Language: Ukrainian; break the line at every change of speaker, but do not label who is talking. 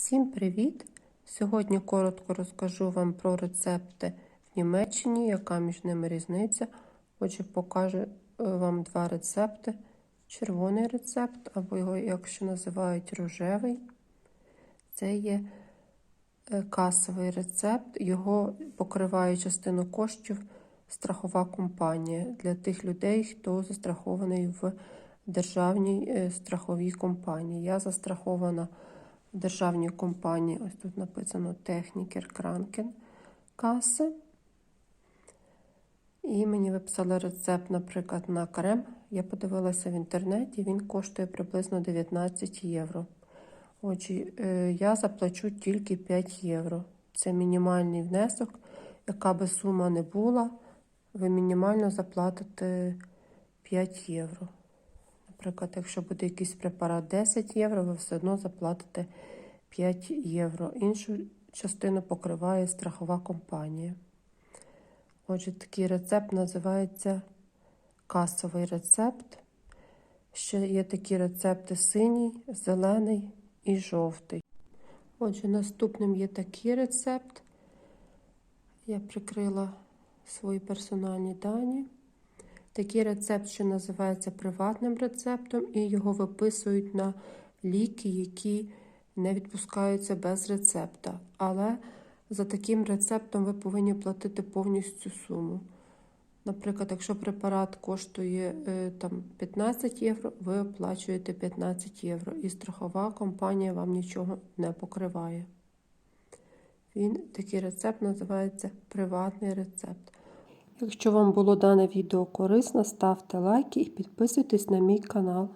Всім привіт! Сьогодні коротко розкажу вам про рецепти в Німеччині, яка між ними різниця. Отже, покажу е, вам два рецепти. Червоний рецепт, або його, якщо називають рожевий. Це є е, касовий рецепт. Його покриває частину коштів страхова компанія для тих людей, хто застрахований в державній е, страховій компанії. Я застрахована державній компанії. Ось тут написано Технікер Кранкен каси. І мені виписали рецепт, наприклад, на крем. Я подивилася в інтернеті, він коштує приблизно 19 євро. Отже, е, я заплачу тільки 5 євро. Це мінімальний внесок, яка би сума не була, ви мінімально заплатите 5 євро. Наприклад, якщо буде якийсь препарат 10 євро, ви все одно заплатите 5 євро. Іншу частину покриває страхова компанія. Отже, такий рецепт називається касовий рецепт. Ще є такі рецепти синій, зелений і жовтий. Отже, наступним є такий рецепт. Я прикрила свої персональні дані. Такий рецепт, що називається приватним рецептом, і його виписують на ліки, які не відпускаються без рецепта. Але за таким рецептом ви повинні платити повністю суму. Наприклад, якщо препарат коштує е, там 15 євро, ви оплачуєте 15 євро, і страхова компанія вам нічого не покриває. Він такий рецепт називається приватний рецепт. Якщо вам було дане відео корисно, ставте лайки і підписуйтесь на мій канал.